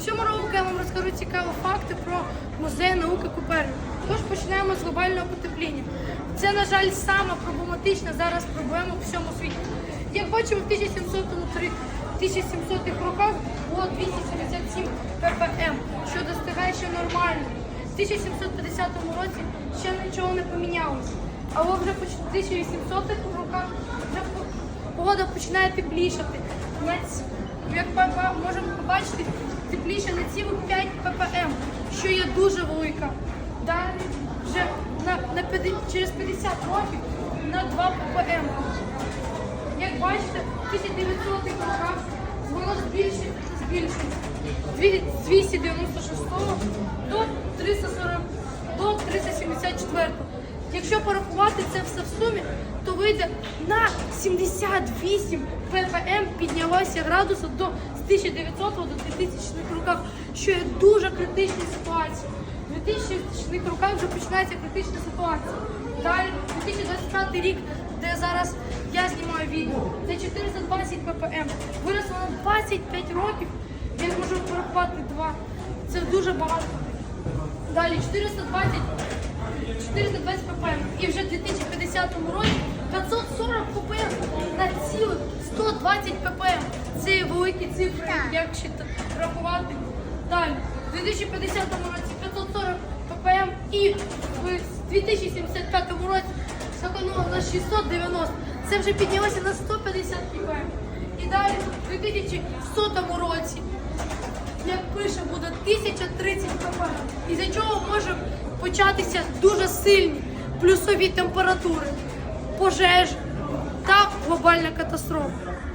В цьому року я вам розкажу цікаві факти про музей науки Коперник. Тож починаємо з глобального потепління. Це, на жаль, сама проблематична зараз проблема в всьому світі. Як бачимо, в 1700 1700-х роках було 277 ppm, що достигає ще нормально. В 1750 році ще нічого не помінялося. Але вже в 1800-х роках вже погода починає теплішати. Як можемо побачити, тепліше на цілих 5 ppm, що є дуже велика. Далі вже на, на, п'яти- через 50 років на 2 ppm. Як бачите, в 1900-х роках воно збільшується, збільшується з 296 до 340 до 374. Якщо порахувати це все в сумі, то вийде на 78 ppm піднялося градуса до 1900 до 2000 роках, що є дуже критична ситуація. В 2000 роках вже починається критична ситуація. Далі 2025 рік, де зараз я знімаю відео, це 420 ppm. Виросло на 25 років. Я можу порахувати два. Це дуже багато. Далі 420 420 ppm. І вже в 2050 році 540 ppm на цілих 120 ppm. Це великі цифри, як ще рахувати. Далі, в 2050 році 540 ppm і в 2075 році скакануло на 690. Це вже піднялося на 150 ppm. І далі в 2100 році як пише, буде 1030 км. І за чого може початися дуже сильні плюсові температури, пожежі та глобальна катастрофа.